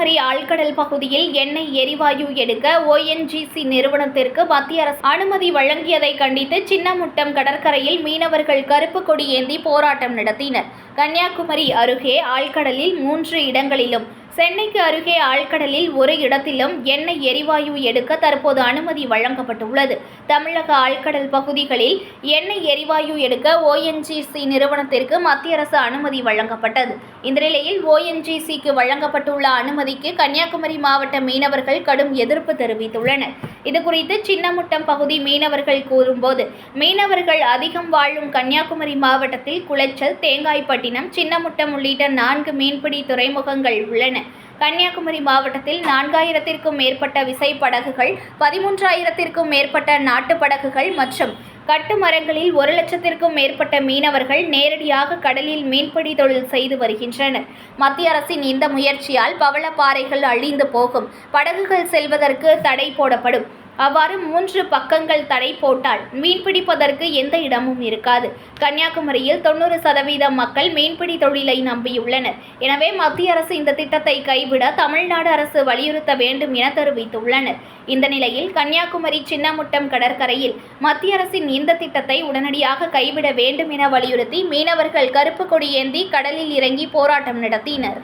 ஆழ்கடல் பகுதியில் எண்ணெய் எரிவாயு எடுக்க ஓஎன்ஜிசி நிறுவனத்திற்கு மத்திய அரசு அனுமதி வழங்கியதை கண்டித்து சின்னமுட்டம் கடற்கரையில் மீனவர்கள் கருப்பு கொடி ஏந்தி போராட்டம் நடத்தினர். கன்னியாகுமரி அருகே ஆழ்கடலில் மூன்று இடங்களிலும் சென்னைக்கு அருகே ஆழ்கடலில் ஒரு இடத்திலும் எண்ணெய் எரிவாயு எடுக்க தற்போது அனுமதி வழங்கப்பட்டுள்ளது. தமிழக ஆழ்கடல் பகுதிகளில் எண்ணெய் எரிவாயு எடுக்க ஓஎன்ஜிசி நிறுவனத்திற்கு மத்திய அரசு அனுமதி வழங்கப்பட்டது. இந்த நிலையில் ஓஎன்ஜிசிக்கு வழங்கப்பட்டுள்ள அனுமதிக்கு கன்னியாகுமரி மாவட்ட மீனவர்கள் கடும் எதிர்ப்பு தெரிவித்துள்ளனர். இது குறித்து சின்னமுட்டம் பகுதி மீனவர்கள் கூறும்போது மீனவர்கள் அதிகம் வாழும் கன்னியாகுமரி மாவட்டத்தில் குளச்சல் தேங்காய்பட்டினம் சின்னமுட்டம் உள்ளிட்ட நான்கு மீன்பிடி துறைமுகங்கள் உள்ளன. கன்னியாகுமரி மாவட்டத்தில் நான்காயிரத்திற்கும் மேற்பட்ட விசைப்படகுகள் பதிமூன்றாயிரத்திற்கும் மேற்பட்ட நாட்டுப் படகுகள் மற்றும் கட்டு மரங்களில் ஒரு லட்சத்திற்கும் மேற்பட்ட மீனவர்கள் நேரடியாக கடலில் மீன்பிடி தொழில் செய்து வருகின்றனர். மத்திய அரசின் இந்த முயற்சியால் பவளப்பாறைகள் அழிந்து போகும். படகுகள் செல்வதற்கு தடை போடப்படும். அவ்வாறு மூன்று பக்கங்கள் தடை போட்டால் மீன் பிடிப்பதற்கு எந்த இடமும் இருக்காது. கன்னியாகுமரியில் தொண்ணூறு சதவீதம் மக்கள் மீன்பிடி தொழிலை நம்பியுள்ளனர். எனவே மத்திய அரசு இந்த திட்டத்தை கைவிட தமிழ்நாடு அரசு வலியுறுத்த வேண்டும் என தெரிவித்துள்ளனர். இந்த நிலையில் கன்னியாகுமரி சின்னமுட்டம் கடற்கரையில் மத்திய அரசின் இந்த திட்டத்தை உடனடியாக கைவிட வேண்டும் என வலியுறுத்தி மீனவர்கள் கருப்பு கொடி ஏந்தி கடலில் இறங்கி போராட்டம் நடத்தினர்.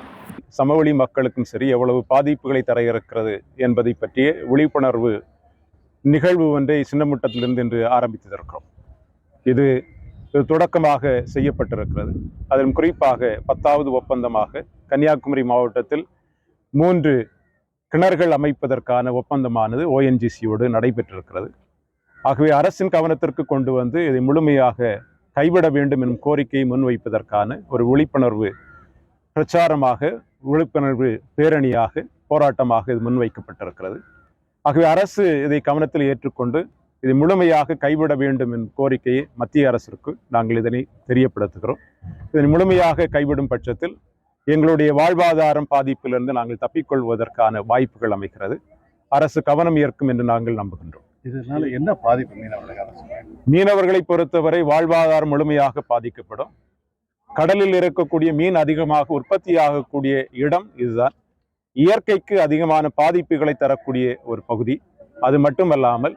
சமவெளி மக்களுக்கும் சரி எவ்வளவு பாதிப்புகளை தர இருக்கிறது என்பதை பற்றிய விழிப்புணர்வு நிகழ்வு ஒன்றை சின்னமுட்டத்திலிருந்து இன்று ஆரம்பித்திருக்கிறோம் இது இது தொடக்கமாக செய்யப்பட்டிருக்கிறது. அதிலும் குறிப்பாக பத்தாவது ஒப்பந்தமாக கன்னியாகுமரி மாவட்டத்தில் மூன்று கிணறுகள் அமைப்பதற்கான ஒப்பந்தமானது ஓஎன்ஜிசியோடு நடைபெற்றிருக்கிறது. ஆகவே அரசின் கவனத்திற்கு கொண்டு வந்து இதை முழுமையாக கைவிட வேண்டும் எனும் கோரிக்கையை முன்வைப்பதற்கான ஒரு விழிப்புணர்வு பிரச்சாரமாக விழிப்புணர்வு பேரணியாக போராட்டமாக இது முன்வைக்கப்பட்டிருக்கிறது. ஆகவே அரசு இதை கவனத்தில் ஏற்றுக்கொண்டு இதை முழுமையாக கைவிட வேண்டும் என் கோரிக்கையை மத்திய அரசிற்கு நாங்கள் இதனை தெரியப்படுத்துகிறோம். இதனை முழுமையாக கைவிடும் பட்சத்தில் எங்களுடைய வாழ்வாதாரம் பாதிப்பிலிருந்து நாங்கள் தப்பிக்கொள்வதற்கான வாய்ப்புகள் அமைகிறது. அரசு கவனம் ஏற்கும் என்று நாங்கள் நம்புகின்றோம். இதனால என்ன பாதிப்பு மீனவர்களுக்கு மீனவர்களை பொறுத்தவரை வாழ்வாதாரம் முழுமையாக பாதிக்கப்படும். கடலில் இருக்கக்கூடிய மீன் அதிகமாக உற்பத்தியாகக்கூடிய இடம் இதுதான். இயற்கைக்கு அதிகமான பாதிப்புகளை தரக்கூடிய ஒரு பகுதி. அது மட்டுமல்லாமல்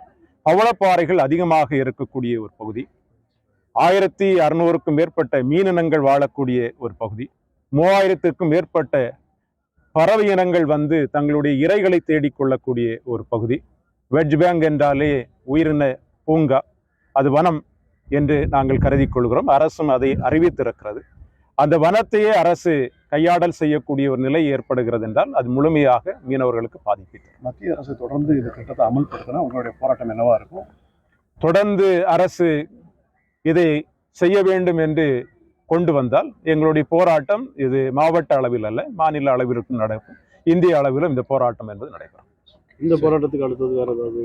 பவளப்பாறைகள் அதிகமாக இருக்கக்கூடிய ஒரு பகுதி. ஆயிரத்தி அறுநூறுக்கும் மேற்பட்ட மீனினங்கள் வாழக்கூடிய ஒரு பகுதி. மூவாயிரத்திற்கும் மேற்பட்ட பறவை இனங்கள் வந்து தங்களுடைய இரைகளை தேடிக்கொள்ளக்கூடிய ஒரு பகுதி. வெட்ஜ் பேங்க் என்றாலே உயிரின பூங்கா. அது வனம் என்று நாங்கள் கருதி கொள்கிறோம். அரசும் அதை அறிவித்திருக்கிறது. அந்த வனத்தையே அரசு கையாடல் செய்யக்கூடிய ஒரு நிலை ஏற்படுகிறது என்றால் அது முழுமையாக மீனவர்களுக்கு பாதிப்பு. மத்திய அரசு தொடர்ந்து இந்த திட்டத்தை அமல்படுத்தினா உங்களுடைய போராட்டம் என்னவா இருக்கும்? தொடர்ந்து அரசு இதை செய்ய வேண்டும் என்று கொண்டு வந்தால் எங்களுடைய போராட்டம் இது மாவட்ட அளவில் அல்ல மாநில அளவிற்கும் நடக்கும். இந்திய அளவிலும் இந்த போராட்டம் என்பது நடைபெறும். இந்த போராட்டத்துக்கு அடுத்தது வேற ஏதாவது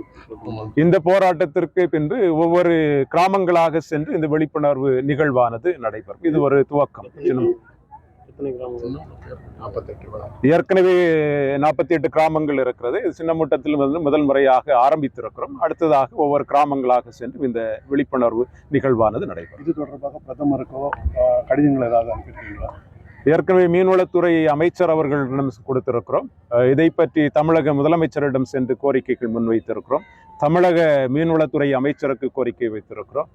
இந்த போராட்டத்திற்கு பின்பு ஒவ்வொரு கிராமங்களாக சென்று இந்த விழிப்புணர்வு நிகழ்வானது நடைபெறும். இது ஒரு துவக்கம். ஏற்கனவே நாற்பத்தி எட்டு கிராமங்கள் இருக்கிறது. இது சின்னமுட்டத்தில் வந்து முதல் முறையாக ஆரம்பித்திருக்கிறோம். அடுத்ததாக ஒவ்வொரு கிராமங்களாக சென்று இந்த விழிப்புணர்வு நிகழ்வானது நடைபெறும். இது தொடர்பாக பிரதமருக்கோ கடிதங்கள் ஏதாவது அனுப்பியிருக்கீங்களா? ஏற்கனவே மீன்வளத்துறை அமைச்சர் அவர்களிடம் கொடுத்திருக்கிறோம். இதை பற்றி தமிழக முதலமைச்சரிடம் சென்று கோரிக்கைகள் முன்வைத்திருக்கிறோம். தமிழக மீன்வளத்துறை அமைச்சருக்கு கோரிக்கை வைத்திருக்கிறோம்.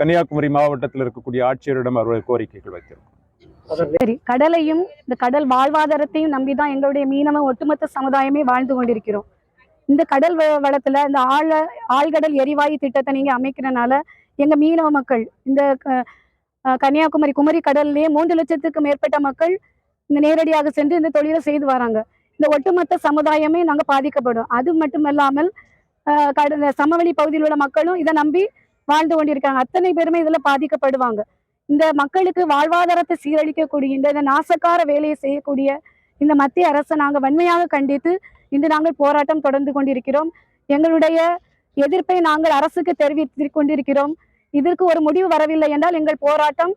கன்னியாகுமரி மாவட்டத்தில் இருக்கக்கூடிய ஆட்சியரிடம் அவர்கள் கோரிக்கைகள் வைத்திருக்கிறோம். சரி கடலையும் இந்த கடல் வாழ்வாதாரத்தையும் நம்பிதான் எங்களுடைய மீனவ ஒட்டுமொத்த சமுதாயமே வாழ்ந்து கொண்டிருக்கிறோம். இந்த கடல் வ- வளத்துல இந்த ஆழ ஆழ்கடல் எரிவாயு திட்டத்தை நீங்க அமைக்கிறனால எங்க மீனவ மக்கள் இந்த கன்னியாகுமரி குமரி கடல்லையே மூன்று லட்சத்துக்கு மேற்பட்ட மக்கள் இந்த நேரடியாக சென்று இந்த தொழிலை செய்து வராங்க. இந்த ஒட்டுமொத்த சமுதாயமே நாங்க பாதிக்கப்படும். அது மட்டுமல்லாமல் அஹ் கடல் சமவெளி பகுதியில் உள்ள மக்களும் இதை நம்பி வாழ்ந்து கொண்டிருக்காங்க. அத்தனை பேருமே இதுல பாதிக்கப்படுவாங்க. இந்த மக்களுக்கு வாழ்வாதாரத்தை சீரழிக்கக்கூடிய இந்த இந்த நாசக்கார வேலையை செய்யக்கூடிய இந்த மத்திய அரசை நாங்கள் வன்மையாக கண்டித்து இன்று நாங்கள் போராட்டம் தொடர்ந்து கொண்டிருக்கிறோம். எங்களுடைய எதிர்ப்பை நாங்கள் அரசுக்கு தெரிவித்து கொண்டிருக்கிறோம். இதற்கு ஒரு முடிவு வரவில்லை என்றால் எங்கள் போராட்டம்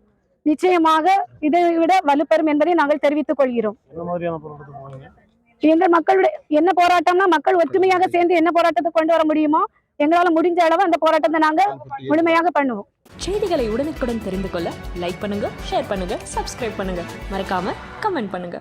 நிச்சயமாக இதை விட வலுப்பெறும் என்பதை நாங்கள் தெரிவித்துக் கொள்கிறோம். எங்கள் மக்களுடைய என்ன போராட்டம்னா மக்கள் ஒற்றுமையாக சேர்ந்து என்ன போராட்டத்தை கொண்டு வர முடியுமோ எங்களால் முடிஞ்ச அளவு அந்த போராட்டத்தை நாங்கள் முழுமையாக பண்ணுவோம். செய்திகளை உடனுக்குடன் தெரிந்து கொள்ள லைக் பண்ணுங்க ஷேர் பண்ணுங்க சப்ஸ்கிரைப் பண்ணுங்க. மறக்காம கமெண்ட் பண்ணுங்க.